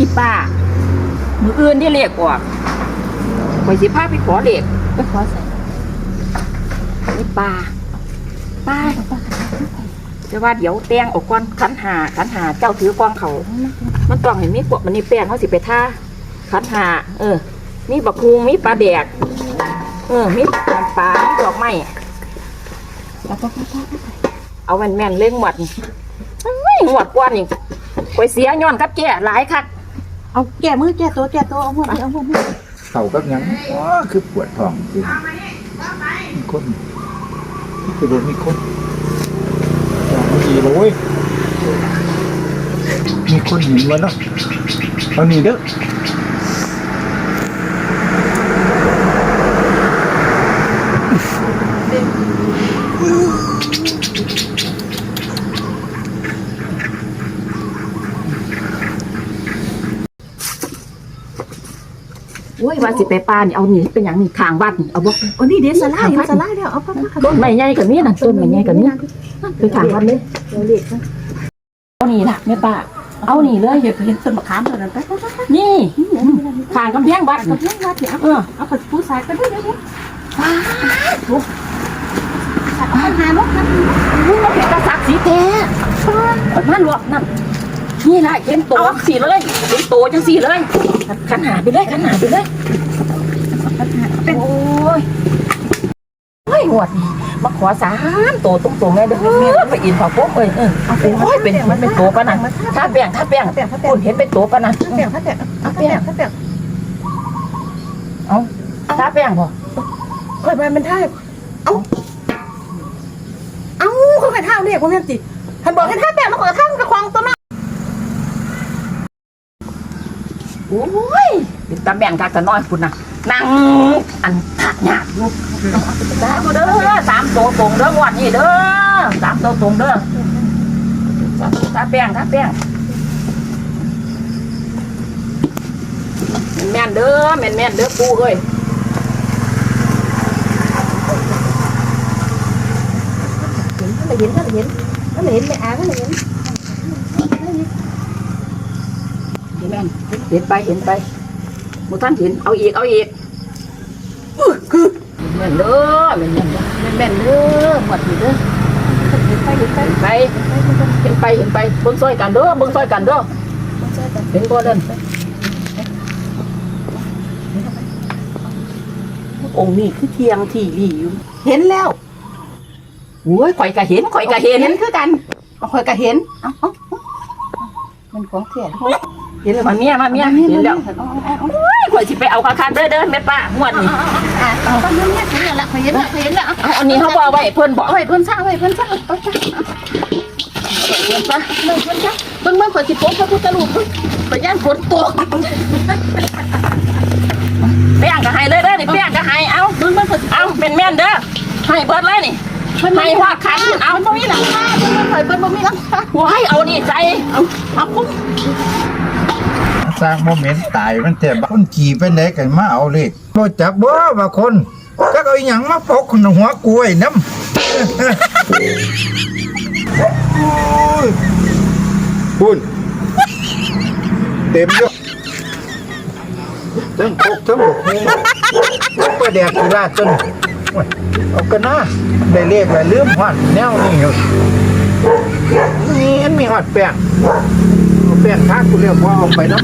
อีป้า มืออื่นที่เรียกออกคอยสิพาไปขอเด็กไปขอใส่อีป้าป้าจะว่าเดี๋ยวแตงออกก่อนขันหาขันหาเจ้าถือกองเขา มันต้องเห็นมีพวกมันนี่แป้งเขาสิไปท่าขันหาเออ มีบักฮูมีปลาแดก เออ มีปลามีดอกไม้แล้วก็เอาแม่นแม่นๆเล่งหมดเฮ้ยหมดกว่านี่คอยเสียย้อนกับแก่หลายคัก เอาแก้มือแก้ตัวแก้ตัวเอาหมดเอาหมดเข่ากับหยังอ๋อคือปวดท้องจริงมีคนคือโดนมีคนอย่างเมื่อกี้เลยเว้ยมีคนเห็นวะเนาะเอานี่เด้อ โอ้ยว่าสิไปปลานี่เอานี่เป็นอย่างนี่ข้างวัดนี่เอาบ่โอ้นี่เดี๋ยวสลายเดี๋ยวสลายเดี๋ยวเอาพ่อพ่อต้นไม้ใหญ่กับนี้น่ะต้นไม้ใหญ่กับนี้ไปข้างวัดเลยเดี๋ยวเด็กนะเอานี่ล่ะแม่ป้าเอานี่เลยเดี๋ยวเห็นต้นมะขามตัวนั้นไปไปไปนี่ข้างกำแพงวัดเอานี่เพื่อนมาเดี๋ยวเออเอาไปปูสายไปด้วยเดี๋ยวเอาหานกนะมึงมาเป็นกระสักสีแท้มันหลวกนั่น นี่ล่ะเห็นโตสีเลยเห็นโตจังสีเลยขันหาไปเลยขันหาไปเลยเป็นโอ้ยเฮ้ยหวดนี่มาขอสามโตตรงๆเลยเด้อไปอินเผาโป๊กเอ้ยเออเอาเป็นโอ้ยเป็นมันเป็นโตปะนั่นถ้าแป้งถ้าแป้งคุณเห็นเป็นโตปะนั่นถ้าแตกถ้าแตกถ้าแตกถ้าแตกถ้าแป้งพอคอยไปมันท่าเอ้าเอ้าเขาไปท่าเรียกว่าแม่จิท่านบอกให้ท่าแตกมาขอท่าไปควางตัวน้ โอ้ยเป็นตาแบ่งกากตะน้อยคุณน่ะนั่งอันทักหยาบอยู่สามเด้อสามโตตรงเด้องวดนี้เด้อสามโตตรงเด้อถ้าแป้งถ้าแป้งแม่นๆเด้อแม่นแม่นๆเด้อปูเอ้ยถ้าเห็นถ้าเห็นถ้าเห็นไม่อ่านถ้า เห็นแม่นเห็นไปเห็นไปบุท่านเห็นเอาอีกเอาอีกคือแม่นเด้อแม่นๆเด้อแม่นๆเด้อหมดนี้เด้อเห็นไปเห็นไปเห็นไปเห็นไปเห็นไปเบิ่งซอยกันเด้อเบิ่งซอยกันเด้อเห็นบ่เดินองค์นี้คือเทียงที่ดีอยู่เห็นแล้วโอ้ยข่อยก็เห็นข่อยก็เห็นเห็นคือกันคอยก็เห็นเอ้ามันของเสีย เห็นแล้วมาเมียมาเมียเห็นแล้วโอ้ยข่อยสิไปเอาคักๆเด้อเด้อแม่ป้าม่วนนี่เอาก็มันเนี่ยเห็นแล้วเห็นแล้วเห็นแล้วเอาอันนี้เขาบ่เอาไว้เพิ่นบ่เอาไว้เพิ่นซ่าไว้เพิ่นซ่าเอาจ้ะเพิ่นซะเบิ่งเพิ่นจ้ะเบิ่งเบิ่งข่อยสิโป๊ะพระพุทธรูปเพิ่นไปย่านฝนตกแป้งก็ให้เลยเด้อนี่แป้งก็ให้เอาเบิ่งเบิ่งข่อยสิเอาเป็นแม่นเด้อให้เบิดเลยนี่เพิ่นให้ฮอดคันเอาเพิ่นบ่มีหลังคาเพิ่นข่อยเพิ่นบ่มีหลังคาว้ายเอานี่ใจเอาเอาปุ๊บ สร้างโมเมนต์ตายมันแต่คนขี่ไปไหนกันมาเอาเลยบ่จักบ่ว่าคนจักเอาอหยังมาปกคนหัวกล้วยน้ำโอ้ยคุณเต็มยกทั้งปกทั้งบกฮูก็แดกกีฬาจนโอ้ยเอากันนะได้เลขแล้วลืมหอดแนวนี่อยู่นี่อันมีหอดแป้ง ลี่ยนทากูเรียกว่าเอาไปเนาะ